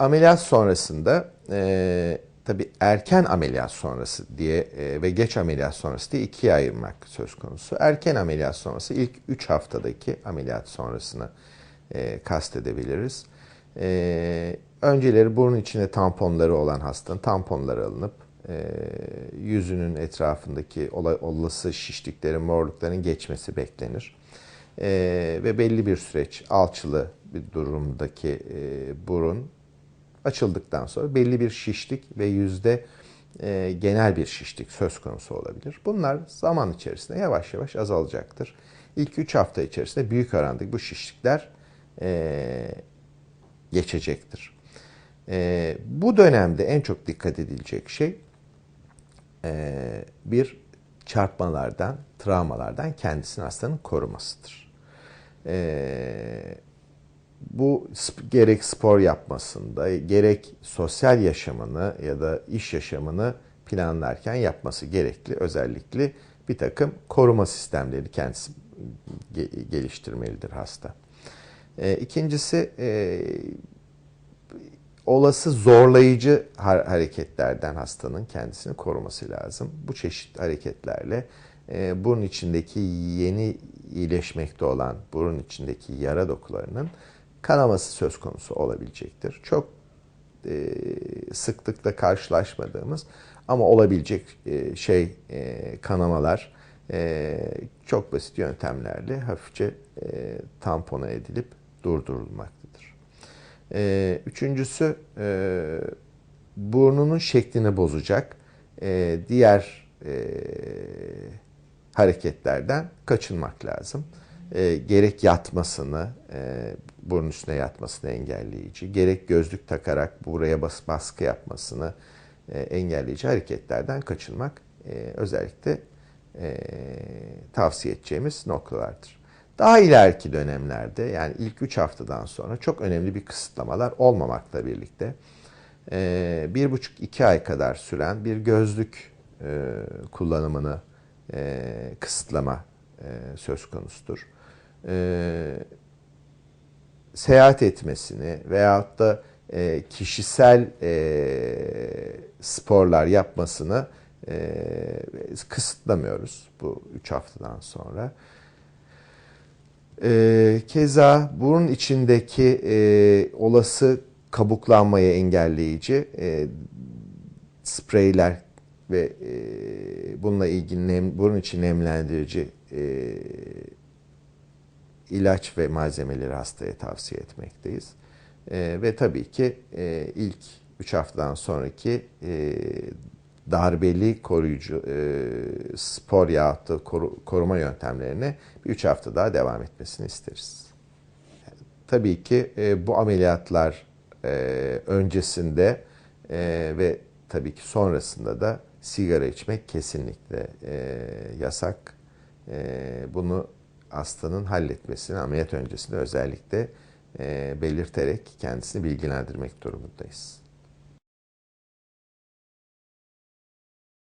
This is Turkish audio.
ameliyat sonrasında e, tabii erken ameliyat sonrası diye e, ve geç ameliyat sonrası diye ikiye ayırmak söz konusu. Erken ameliyat sonrası ilk 3 haftadaki ameliyat sonrasını e, kastedebiliriz. E, önceleri burun içinde tamponları olan hastanın tamponları alınıp e, yüzünün etrafındaki ola- olası şişliklerin, morlukların geçmesi beklenir. E, ve belli bir süreç alçılı bir durumdaki e, burun açıldıktan sonra belli bir şişlik ve yüzde e, genel bir şişlik söz konusu olabilir. Bunlar zaman içerisinde yavaş yavaş azalacaktır. İlk 3 hafta içerisinde büyük oranda bu şişlikler e, geçecektir. E, bu dönemde en çok dikkat edilecek şey e, bir çarpmalardan, travmalardan kendisini hastanın korumasıdır. E, bu gerek spor yapmasında, gerek sosyal yaşamını ya da iş yaşamını planlarken yapması gerekli. Özellikle bir takım koruma sistemleri kendisi ge- geliştirmelidir hasta. E, ikincisi e, olası zorlayıcı har- hareketlerden hastanın kendisini koruması lazım. Bu çeşit hareketlerle e, burun içindeki yeni iyileşmekte olan burun içindeki yara dokularının kanaması söz konusu olabilecektir. Çok e, sıklıkla karşılaşmadığımız ama olabilecek e, şey e, kanamalar e, çok basit yöntemlerle hafifçe e, tampona edilip durdurulmaktadır. E, üçüncüsü e, burnunun şeklini bozacak e, diğer e, hareketlerden kaçınmak lazım. E, gerek yatmasını, e, burun üstüne yatmasını engelleyici, gerek gözlük takarak buraya bas, baskı yapmasını e, engelleyici hareketlerden kaçınmak e, özellikle e, tavsiye edeceğimiz noktalardır. Daha ileriki dönemlerde yani ilk 3 haftadan sonra çok önemli bir kısıtlamalar olmamakla birlikte e, bir buçuk iki ay kadar süren bir gözlük e, kullanımını e, kısıtlama söz konusudur. E, seyahat etmesini veyahut da e, kişisel e, sporlar yapmasını e, kısıtlamıyoruz bu 3 haftadan sonra. E, keza burun içindeki e, olası kabuklanmayı engelleyici e, spreyler ve e, bununla ilgili nem, burun içi nemlendirici e, ilaç ve malzemeleri hastaya tavsiye etmekteyiz. E, ve tabii ki e, ilk 3 haftadan sonraki e, darbeli koruyucu e, spor yahut da koru, koruma yöntemlerine 3 hafta daha devam etmesini isteriz. Tabii ki e, bu ameliyatlar e, öncesinde e, ve tabii ki sonrasında da sigara içmek kesinlikle e, yasak. E, bunu hastanın halletmesini ameliyat öncesinde özellikle e, belirterek kendisini bilgilendirmek durumundayız.